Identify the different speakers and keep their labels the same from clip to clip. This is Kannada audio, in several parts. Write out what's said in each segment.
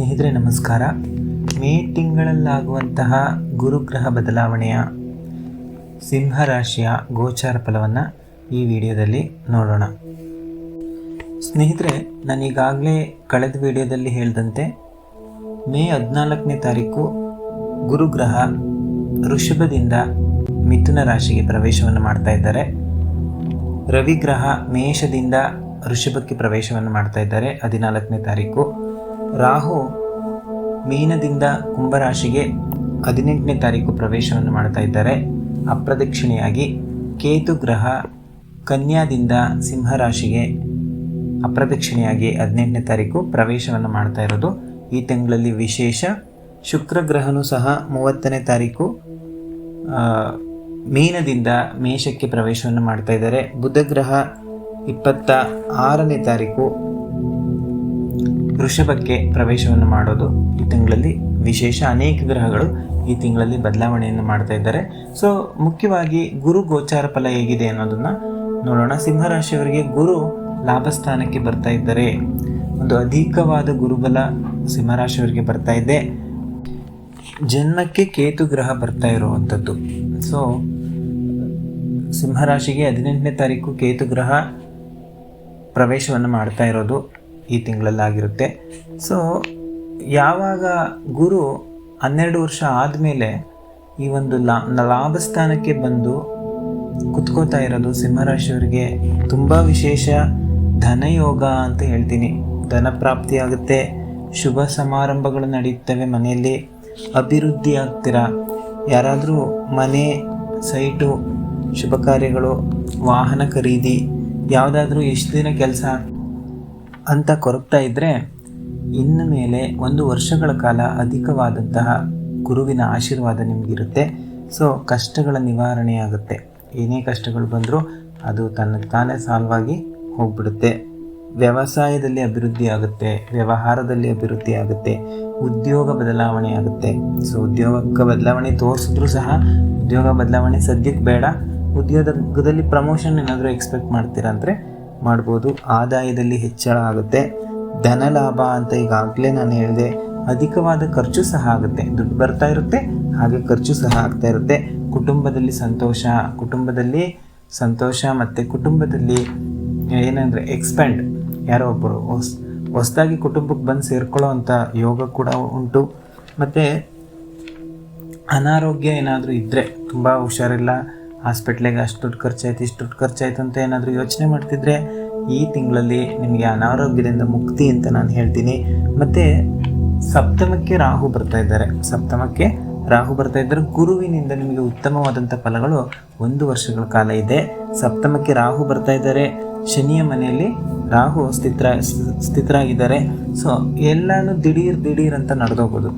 Speaker 1: ಸ್ನೇಹಿತರೆ, ನಮಸ್ಕಾರ. ಮೇ ತಿಂಗಳಲ್ಲಾಗುವಂತಹ ಗುರುಗ್ರಹ ಬದಲಾವಣೆಯ ಸಿಂಹ ರಾಶಿಯ ಗೋಚಾರ ಫಲವನ್ನು ಈ ವಿಡಿಯೋದಲ್ಲಿ ನೋಡೋಣ. ಸ್ನೇಹಿತರೆ, ನಾನೀಗಾಗಲೇ ಕಳೆದ ವಿಡಿಯೋದಲ್ಲಿ ಹೇಳಿದಂತೆ, ಮೇ ಹದಿನಾಲ್ಕನೇ ತಾರೀಕು ಗುರುಗ್ರಹ ಋಷಭದಿಂದ ಮಿಥುನ ರಾಶಿಗೆ ಪ್ರವೇಶವನ್ನು ಮಾಡ್ತಾ ಇದ್ದಾರೆ. ರವಿಗ್ರಹ ಮೇಷದಿಂದ ಋಷಭಕ್ಕೆ ಪ್ರವೇಶವನ್ನು ಮಾಡ್ತಾ ಇದ್ದಾರೆ ಹದಿನಾಲ್ಕನೇ ತಾರೀಕು. ರಾಹು ಮೀನದಿಂದ ಕುಂಭರಾಶಿಗೆ ಹದಿನೆಂಟನೇ ತಾರೀಕು ಪ್ರವೇಶವನ್ನು ಮಾಡ್ತಾ ಇದ್ದಾರೆ. ಅಪ್ರದಕ್ಷಿಣೆಯಾಗಿ ಕೇತು ಗ್ರಹ ಕನ್ಯಾದಿಂದ ಸಿಂಹರಾಶಿಗೆ ಅಪ್ರದಕ್ಷಿಣೆಯಾಗಿ ಹದಿನೆಂಟನೇ ತಾರೀಕು ಪ್ರವೇಶವನ್ನು ಮಾಡ್ತಾ ಇರೋದು. ಈ ತಿಂಗಳಲ್ಲಿ ವಿಶೇಷ ಶುಕ್ರ ಗ್ರಹನೂ ಸಹ ಮೂವತ್ತನೇ ತಾರೀಕು ಮೀನದಿಂದ ಮೇಷಕ್ಕೆ ಪ್ರವೇಶವನ್ನು ಮಾಡ್ತಾ ಇದ್ದಾರೆ. ಬುಧ ಗ್ರಹ ಇಪ್ಪತ್ತ ಆರನೇ ತಾರೀಕು ವೃಷಭಕ್ಕೆ ಪ್ರವೇಶವನ್ನು ಮಾಡೋದು ಈ ತಿಂಗಳಲ್ಲಿ ವಿಶೇಷ ಅನೇಕ ಗ್ರಹಗಳು ಈ ತಿಂಗಳಲ್ಲಿ ಬದಲಾವಣೆಯನ್ನು ಮಾಡ್ತಾ ಇದ್ದಾರೆ. ಸೊ ಮುಖ್ಯವಾಗಿ ಗುರು ಗೋಚಾರ ಫಲ ಹೇಗಿದೆ ಅನ್ನೋದನ್ನ ನೋಡೋಣ. ಸಿಂಹರಾಶಿಯವರಿಗೆ ಗುರು ಲಾಭಸ್ಥಾನಕ್ಕೆ ಬರ್ತಾ ಇದ್ದಾರೆ. ಒಂದು ಅಧಿಕವಾದ ಗುರುಬಲ ಸಿಂಹರಾಶಿಯವರಿಗೆ ಬರ್ತಾ ಇದೆ. ಜನ್ಮಕ್ಕೆ ಕೇತು ಗ್ರಹ ಬರ್ತಾ ಇರುವಂಥದ್ದು. ಸೊ ಸಿಂಹರಾಶಿಗೆ ಹದಿನೆಂಟನೇ ತಾರೀಕು ಕೇತು ಗ್ರಹ ಪ್ರವೇಶವನ್ನು ಮಾಡ್ತಾ ಇರೋದು. ಈ ತಿಂಗಳಲ್ಲಾಗಿರುತ್ತೆ. ಸೊ ಯಾವಾಗ ಗುರು ಹನ್ನೆರಡು ವರ್ಷ ಆದಮೇಲೆ ಈ ಒಂದು ಲಾ ಲಾಭ ಸ್ಥಾನಕ್ಕೆ ಬಂದು ಕುತ್ಕೋತಾ ಇರೋದು ಸಿಂಹರಾಶಿಯವರಿಗೆ ತುಂಬ ವಿಶೇಷ ಧನಯೋಗ ಅಂತ ಹೇಳ್ತೀನಿ. ಧನ ಪ್ರಾಪ್ತಿ ಆಗುತ್ತೆ. ಶುಭ ಸಮಾರಂಭಗಳು ನಡೆಯುತ್ತವೆ ಮನೆಯಲ್ಲಿ. ಅಭಿವೃದ್ಧಿ ಆಗ್ತೀರಾ? ಯಾರಾದರೂ ಮನೆ, ಸೈಟು, ಶುಭ ಕಾರ್ಯಗಳು, ವಾಹನ ಖರೀದಿ, ಯಾವುದಾದ್ರೂ ಎಷ್ಟು ದಿನ ಕೆಲಸ ಅಂತ ಕೊರಗ್ತಾ ಇದ್ದರೆ ಇನ್ನು ಮೇಲೆ ಒಂದು ವರ್ಷಗಳ ಕಾಲ ಅಧಿಕವಾದಂತಹ ಗುರುವಿನ ಆಶೀರ್ವಾದ ನಿಮಗಿರುತ್ತೆ. ಸೊ ಕಷ್ಟಗಳ ನಿವಾರಣೆ ಆಗುತ್ತೆ. ಏನೇ ಕಷ್ಟಗಳು ಬಂದರೂ ಅದು ತನ್ನ ತಾನೇ ಸಾಲ್ವಾಗಿ ಹೋಗ್ಬಿಡುತ್ತೆ. ವ್ಯವಸಾಯದಲ್ಲಿ ಅಭಿವೃದ್ಧಿ ಆಗುತ್ತೆ, ವ್ಯವಹಾರದಲ್ಲಿ ಅಭಿವೃದ್ಧಿ ಆಗುತ್ತೆ, ಉದ್ಯೋಗ ಬದಲಾವಣೆ ಆಗುತ್ತೆ. ಸೊ ಉದ್ಯೋಗಕ್ಕೆ ಬದಲಾವಣೆ ತೋರಿಸಿದ್ರು ಸಹ ಉದ್ಯೋಗ ಬದಲಾವಣೆ ಸದ್ಯಕ್ಕೆ ಬೇಡ. ಉದ್ಯೋಗದಲ್ಲಿ ಪ್ರಮೋಷನ್ ಏನಾದರೂ ಎಕ್ಸ್ಪೆಕ್ಟ್ ಮಾಡ್ತೀರಾ ಅಂದರೆ ಮಾಡ್ಬೋದು. ಆದಾಯದಲ್ಲಿ ಹೆಚ್ಚಳ ಆಗುತ್ತೆ. ಧನ ಲಾಭ ಅಂತ ಈಗಾಗಲೇ ನಾನು ಹೇಳಿದೆ. ಅಧಿಕವಾದ ಖರ್ಚು ಸಹ ಆಗುತ್ತೆ. ದುಡ್ಡು ಬರ್ತಾ ಇರುತ್ತೆ, ಹಾಗೆ ಖರ್ಚು ಸಹ ಆಗ್ತಾ ಇರುತ್ತೆ. ಕುಟುಂಬದಲ್ಲಿ ಸಂತೋಷ ಕುಟುಂಬದಲ್ಲಿ ಸಂತೋಷ ಮತ್ತು ಕುಟುಂಬದಲ್ಲಿ ಏನಂದರೆ ಎಕ್ಸ್ಪ್ಯಾಂಡ್ ಯಾರೋ ಒಬ್ಬರು ಹೊಸ್, ಹೊಸ್ದಾಗಿ ಕುಟುಂಬಕ್ಕೆ ಬಂದು ಸೇರ್ಕೊಳ್ಳೋ ಅಂಥ ಯೋಗ ಕೂಡ ಉಂಟು. ಮತ್ತು ಅನಾರೋಗ್ಯ ಏನಾದರೂ ಇದ್ದರೆ ತುಂಬ ಹುಷಾರಿಲ್ಲ. ಹಾಸ್ಪಿಟ್ಲಿಗೆ ಅಷ್ಟು ದುಡ್ಡು ಖರ್ಚಾಯ್ತು, ಇಷ್ಟು ದುಡ್ಡು ಖರ್ಚಾಯ್ತು ಅಂತ ಏನಾದರೂ ಯೋಚನೆ ಮಾಡ್ತಿದ್ರೆ ಈ ತಿಂಗಳಲ್ಲಿ ನಿಮಗೆ ಅನಾರೋಗ್ಯದಿಂದ ಮುಕ್ತಿ ಅಂತ ನಾನು ಹೇಳ್ತೀನಿ. ಮತ್ತು ಸಪ್ತಮಕ್ಕೆ ರಾಹು ಬರ್ತಾ ಇದ್ದಾರೆ. ಸಪ್ತಮಕ್ಕೆ ರಾಹು ಬರ್ತಾ ಇದ್ದರೆ. ಗುರುವಿನಿಂದ ನಿಮಗೆ ಉತ್ತಮವಾದಂಥ ಫಲಗಳು ಒಂದು ವರ್ಷಗಳ ಕಾಲ ಇದೆ. ಸಪ್ತಮಕ್ಕೆ ರಾಹು ಬರ್ತಾ ಇದ್ದಾರೆ. ಶನಿಯ ಮನೆಯಲ್ಲಿ ರಾಹು ಸ್ಥಿತ್ರ, ಸ್ಥಿತರಾಗಿದ್ದಾರೆ. ಸೊ ಎಲ್ಲನೂ ದಿಢೀರ್ ದಿಢೀರ್ ಅಂತ ನಡೆದೋಗೋದು.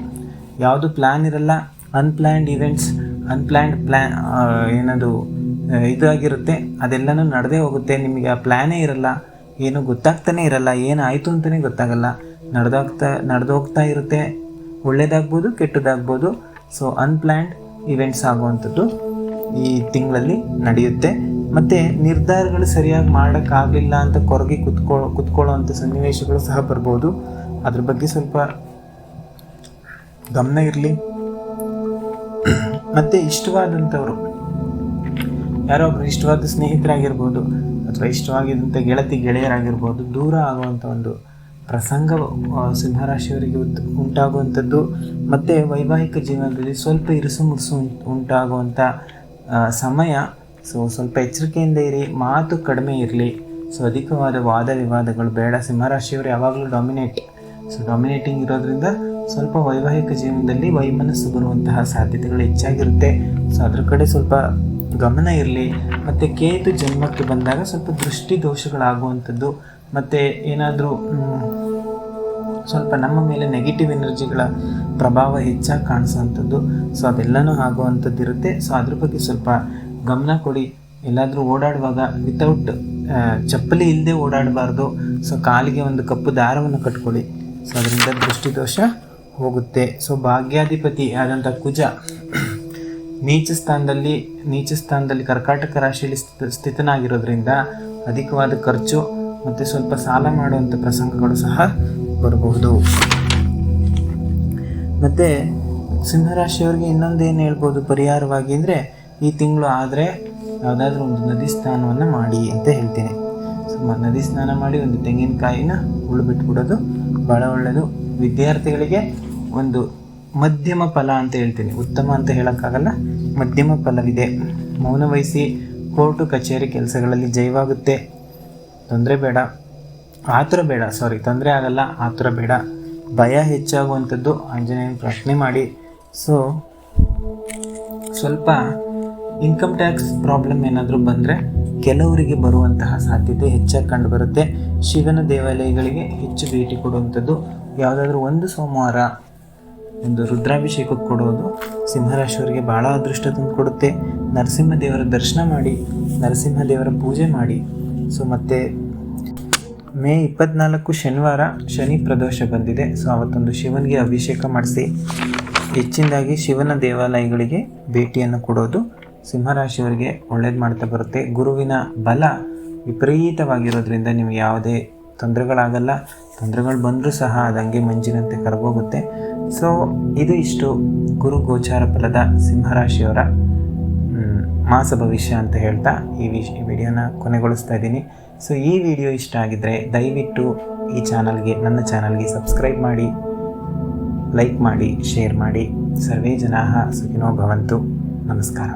Speaker 1: ಯಾವುದು ಪ್ಲ್ಯಾನ್ ಇರಲ್ಲ ಅನ್ಪ್ಲ್ಯಾನ್ಡ್ ಇವೆಂಟ್ಸ್ ಅನ್ಪ್ಲ್ಯಾನ್ಡ್ ಪ್ಲ್ಯಾನ್ ಏನದು ಇದಾಗಿರುತ್ತೆ. ಅದೆಲ್ಲನೂ ನಡೆದೇ ಹೋಗುತ್ತೆ. ನಿಮಗೆ ಆ ಪ್ಲ್ಯಾನೇ ಇರಲ್ಲ. ಏನು ಗೊತ್ತಾಗ್ತಾನೆ ಇರಲ್ಲ. ಏನಾಯಿತು ಅಂತಲೇ ಗೊತ್ತಾಗಲ್ಲ. ನಡೆದೋಗ್ತಾ ನಡೆದೋಗ್ತಾ ಇರುತ್ತೆ. ಒಳ್ಳೇದಾಗ್ಬೋದು, ಕೆಟ್ಟದಾಗ್ಬೋದು. ಸೊ ಅನ್ಪ್ಲ್ಯಾನ್ಡ್ ಇವೆಂಟ್ಸ್ ಆಗುವಂಥದ್ದು ಈ ತಿಂಗಳಲ್ಲಿ ನಡೆಯುತ್ತೆ. ಮತ್ತು ನಿರ್ಧಾರಗಳು ಸರಿಯಾಗಿ ಮಾಡೋಕ್ಕಾಗಲಿಲ್ಲ ಅಂತ ಕೊರಗಿ ಕುತ್ಕೊ, ಕುತ್ಕೊಳ್ಳೋವಂಥ ಸನ್ನಿವೇಶಗಳು ಸಹ ಬರ್ಬೋದು. ಅದ್ರ ಬಗ್ಗೆ ಸ್ವಲ್ಪ ಗಮನ ಇರಲಿ. ಮತ್ತು ಇಷ್ಟವಾದಂಥವರು. ಯಾರೋ ಒಬ್ರು ಇಷ್ಟವಾದ ಸ್ನೇಹಿತರಾಗಿರ್ಬೋದು ಅಥವಾ ಇಷ್ಟವಾಗಿದ್ದಂಥ ಗೆಳತಿ ಗೆಳೆಯರಾಗಿರ್ಬೋದು, ದೂರ ಆಗುವಂಥ ಒಂದು ಪ್ರಸಂಗ ಸಿಂಹರಾಶಿಯವರಿಗೆ ಉಂಟಾಗುವಂಥದ್ದು. ಮತ್ತು ವೈವಾಹಿಕ ಜೀವನದಲ್ಲಿ ಸ್ವಲ್ಪ ಇರುಸು ಮುರುಸು ಉಂಟ್- ಉಂಟಾಗುವಂಥ ಸಮಯ. ಸೊ ಸ್ವಲ್ಪ ಎಚ್ಚರಿಕೆಯಿಂದ ಇರಿ, ಮಾತು ಕಡಿಮೆ ಇರಲಿ. ಸೊ ಅಧಿಕವಾದ ವಾದ ವಿವಾದಗಳು ಬೇಡ. ಸಿಂಹರಾಶಿಯವರು ಯಾವಾಗಲೂ ಡಾಮಿನೇಟ್ ಸೊ ಡಾಮಿನೇಟಿಂಗ್ ಇರೋದ್ರಿಂದ ಸ್ವಲ್ಪ ವೈವಾಹಿಕ ಜೀವನದಲ್ಲಿ ವೈಮನಸ್ಸು ಬರುವಂತಹ ಸಾಧ್ಯತೆಗಳು ಹೆಚ್ಚಾಗಿರುತ್ತೆ. ಸೊ ಅದ್ರ ಕಡೆ ಸ್ವಲ್ಪ ಗಮನ ಇರಲಿ. ಮತ್ತು ಕೇತು ಜನ್ಮಕ್ಕೆ ಬಂದಾಗ ಸ್ವಲ್ಪ ದೃಷ್ಟಿ ದೋಷಗಳಾಗುವಂಥದ್ದು ಮತ್ತು ಏನಾದರೂ ಸ್ವಲ್ಪ ನಮ್ಮ ಮೇಲೆ ನೆಗೆಟಿವ್ ಎನರ್ಜಿಗಳ ಪ್ರಭಾವ ಹೆಚ್ಚಾಗಿ ಕಾಣಿಸೋವಂಥದ್ದು. ಸೊ ಅದೆಲ್ಲನೂ ಆಗುವಂಥದ್ದು ಇರುತ್ತೆ ಸೊ ಅದ್ರ ಬಗ್ಗೆ ಸ್ವಲ್ಪ ಗಮನ ಕೊಡಿ. ಎಲ್ಲಾದರೂ ಓಡಾಡುವಾಗ ವಿತೌಟ್ ಚಪ್ಪಲಿ ಇಲ್ಲದೆ ಓಡಾಡಬಾರ್ದು. ಸೊ ಕಾಲಿಗೆ ಒಂದು ಕಪ್ಪು ದಾರವನ್ನು ಕಟ್ಕೊಳ್ಳಿ. ಸೊ ಅದರಿಂದ ದೃಷ್ಟಿದೋಷ ಹೋಗುತ್ತೆ. ಸೊ ಭಾಗ್ಯಾಧಿಪತಿ ಆದಂಥ ಕುಜ ನೀಚ ಸ್ಥಾನದಲ್ಲಿ ನೀಚ ಸ್ಥಾನದಲ್ಲಿ ಕರ್ಕಾಟಕ ರಾಶಿಯಲ್ಲಿ ಸ್ಥಿತ, ಸ್ಥಿತನಾಗಿರೋದ್ರಿಂದ ಅಧಿಕವಾದ ಖರ್ಚು ಮತ್ತು ಸ್ವಲ್ಪ ಸಾಲ ಮಾಡುವಂಥ ಪ್ರಸಂಗಗಳು ಸಹ ಬರಬಹುದು. ಮತ್ತು ಸಿಂಹರಾಶಿಯವರಿಗೆ ಇನ್ನೊಂದು ಏನು ಹೇಳ್ಬೋದು ಪರಿಹಾರವಾಗಿ ಅಂದರೆ ಈ ತಿಂಗಳು ಆದರೆ ಯಾವುದಾದ್ರೂ ಒಂದು ನದಿ ಸ್ನಾನವನ್ನು ಮಾಡಿ ಅಂತ ಹೇಳ್ತೀನಿ. ಸೊ ನದಿ ಸ್ನಾನ ಮಾಡಿ ಒಂದು ತೆಂಗಿನಕಾಯಿನ ಉಳ್ಬಿಟ್ಬಿಡೋದು ಭಾಳ ಒಳ್ಳೆಯದು ವಿದ್ಯಾರ್ಥಿಗಳಿಗೆ ಒಂದು ಮಧ್ಯಮ ಫಲ ಅಂತ ಹೇಳ್ತೀನಿ. ಉತ್ತಮ ಅಂತ ಹೇಳೋಕ್ಕಾಗಲ್ಲ. ಮಧ್ಯಮ ಫಲವಿದೆ. ಮೌನ ವಹಿಸಿ ಕೋರ್ಟು, ಕಚೇರಿ ಕೆಲಸಗಳಲ್ಲಿ ಜಯವಾಗುತ್ತೆ. ತೊಂದರೆ ಬೇಡ. ಆತುರ ಬೇಡ. ಸಾರಿ ತೊಂದರೆ ಆಗಲ್ಲ. ಆತುರ ಬೇಡ. ಭಯ ಹೆಚ್ಚಾಗುವಂಥದ್ದು ಆಂಜನೇಯನ ಪ್ರಶ್ನೆ ಮಾಡಿ. ಸೊ ಸ್ವಲ್ಪ ಇನ್ಕಮ್ ಟ್ಯಾಕ್ಸ್ ಪ್ರಾಬ್ಲಮ್ ಏನಾದರೂ ಬಂದರೆ ಕೆಲವರಿಗೆ ಬರುವಂತಹ ಸಾಧ್ಯತೆ ಹೆಚ್ಚಾಗಿ ಕಂಡುಬರುತ್ತೆ ಶಿವನ ದೇವಾಲಯಗಳಿಗೆ ಹೆಚ್ಚು ಭೇಟಿ ಕೊಡುವಂಥದ್ದು ಯಾವುದಾದ್ರೂ ಒಂದು ಸೋಮವಾರ ಒಂದು ರುದ್ರಾಭಿಷೇಕಕ್ಕೆ ಕೊಡೋದು ಸಿಂಹರಾಶಿಯವರಿಗೆ ಭಾಳ ಅದೃಷ್ಟ ತಂದು ಕೊಡುತ್ತೆ. ನರಸಿಂಹ ದೇವರ ದರ್ಶನ ಮಾಡಿ, ನರಸಿಂಹ ದೇವರ ಪೂಜೆ ಮಾಡಿ. ಸೊ ಮತ್ತು ಮೇ ಇಪ್ಪತ್ನಾಲ್ಕು ಶನಿವಾರ ಶನಿ ಪ್ರದೋಷ ಬಂದಿದೆ. ಸೊ ಅವತ್ತೊಂದು ಶಿವನಿಗೆ ಅಭಿಷೇಕ ಮಾಡಿಸಿ, ಹೆಚ್ಚಿನದಾಗಿ ಶಿವನ ದೇವಾಲಯಗಳಿಗೆ ಭೇಟಿಯನ್ನು ಕೊಡೋದು ಸಿಂಹರಾಶಿಯವರಿಗೆ ಒಳ್ಳೇದು ಮಾಡ್ತಾ ಬರುತ್ತೆ. ಗುರುವಿನ ಬಲ ವಿಪರೀತವಾಗಿರೋದ್ರಿಂದ ನಿಮಗೆ ಯಾವುದೇ ತೊಂದರೆಗಳಾಗಲ್ಲ. ತೊಂದರೆಗಳು ಬಂದರೂ ಸಹ ಅದಂಗೆ ಮಂಜಿನಂತೆ ಕರಗೋಗುತ್ತೆ. ಸೊ ಇದು ಇಷ್ಟು ಗುರು ಗೋಚಾರ ಫಲದ ಸಿಂಹರಾಶಿಯವರ ಮಾಸ ಭವಿಷ್ಯ ಅಂತ ಹೇಳ್ತಾ ಈ ವಿಶ್ ವಿಡಿಯೋನ ಕೊನೆಗೊಳಿಸ್ತಾ ಇದ್ದೀನಿ. ಸೊ ಈ ವಿಡಿಯೋ ಇಷ್ಟ ಆಗಿದ್ದರೆ ದಯವಿಟ್ಟು ಈ ಚಾನಲ್ಗೆ, ನನ್ನ ಚಾನಲ್ಗೆ ಸಬ್ಸ್ಕ್ರೈಬ್ ಮಾಡಿ, ಲೈಕ್ ಮಾಡಿ, ಶೇರ್ ಮಾಡಿ. ಸರ್ವೇ ಜನಾ ಸುಖಿನೋ ಭವಂತು. ನಮಸ್ಕಾರ.